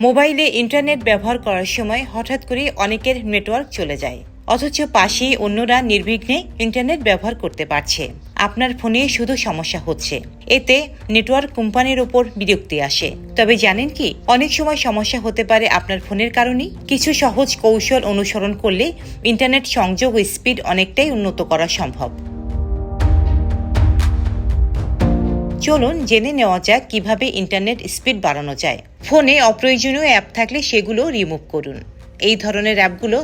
মোবাইলে ইন্টারনেট ব্যবহার করার সময় হঠাৎ করে অনেকের নেটওয়ার্ক চলে যায়। অথচ পাশেই অন্যরা নির্বিঘ্নে ইন্টারনেট ব্যবহার করতে পারছে। আপনার ফোনে শুধু সমস্যা হচ্ছে। এতে নেটওয়ার্ক কোম্পানির ওপর বিরক্তি আসে। তবে জানেন কি, অনেক সময় সমস্যা হতে পারে আপনার ফোনের কারণেই। কিছু সহজ কৌশল অনুসরণ করলে ইন্টারনেট সংযোগ ও স্পিড অনেকটাই উন্নত করা সম্ভব। চলুন জেনে নেওয়া যাক কীভাবে ইন্টারনেট স্পিড বাড়ানো যায়। ফোনে অপ্রয়োজনীয় অ্যাপ থাকলে সেগুলো রিমুভ করুন। এই ধরনের অ্যাপগুলো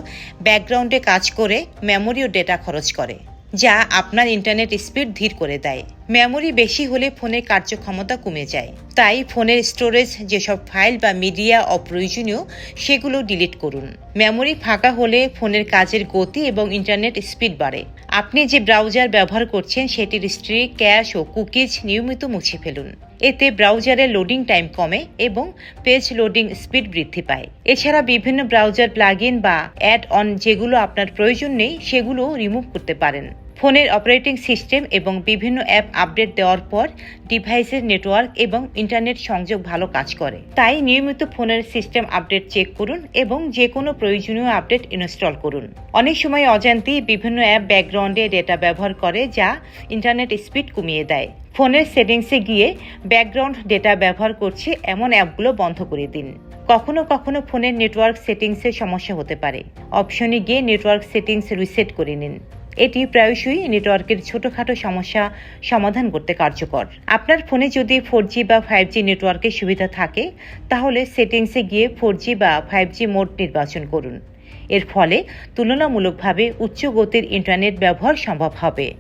ব্যাকগ্রাউন্ডে কাজ করে মেমোরি ও ডেটা খরচ করে, যা আপনার ইন্টারনেট স্পিড ধীর করে দেয়। মেমোরি বেশি হলে ফোনের কার্যক্ষমতা কমে যায়। তাই ফোনের স্টোরেজ, যেসব ফাইল বা মিডিয়া অপ্রয়োজনীয়, সেগুলো ডিলিট করুন। মেমোরি ফাঁকা হলে ফোনের কাজের গতি এবং ইন্টারনেট স্পিড বাড়ে। আপনি যে ব্রাউজার ব্যবহার করছেন, সেটির স্ট্রি ক্যাশ ও কুকিজ নিয়মিত মুছে ফেলুন। এতে ব্রাউজারের লোডিং টাইম কমে এবং পেজ লোডিং স্পিড বৃদ্ধি পায়। এছাড়া বিভিন্ন ব্রাউজার প্লাগইন বা অ্যাড অন যেগুলো আপনার প্রয়োজন নেই সেগুলো রিমুভ করতে পারেন। ফোনের অপারেটিং সিস্টেম এবং বিভিন্ন অ্যাপ আপডেট দেওয়ার পর ডিভাইসের নেটওয়ার্ক এবং ইন্টারনেট সংযোগ ভালো কাজ করে। তাই নিয়মিত ফোনের সিস্টেম আপডেট চেক করুন এবং যে কোনো প্রয়োজনীয় আপডেট ইনস্টল করুন। অনেক সময় অজান্তেই বিভিন্ন অ্যাপ ব্যাকগ্রাউন্ডে ডেটা ব্যবহার করে যা ইন্টারনেট স্পিড কমিয়ে দেয়। ফোনের সেটিংসে গিয়ে ব্যাকগ্রাউন্ড ডেটা ব্যবহার করছে এমন অ্যাপগুলো বন্ধ করে দিন। কখনো কখনো ফোনের নেটওয়ার্ক সেটিংসে সমস্যা হতে পারে। অপশনে গিয়ে নেটওয়ার্ক সেটিংস রিসেট করে নিন। এটি প্রায়শই নেটওয়ার্কের ছোটখাটো সমস্যা সমাধান করতে কার্যকর। আপনার ফোনে যদি ফোর বা ফাইভ জি নেটওয়ার্কের সুবিধা থাকে, তাহলে সেটিংসে গিয়ে ফোর বা ফাইভ জি মোড নির্বাচন করুন। এর ফলে তুলনামূলকভাবে উচ্চ গতির ইন্টারনেট ব্যবহার সম্ভব হবে।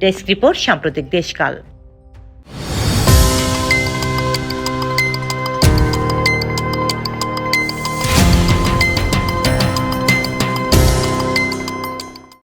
ডেস্ক রিপোর্ট সাম্প্রতিক দেশকাল।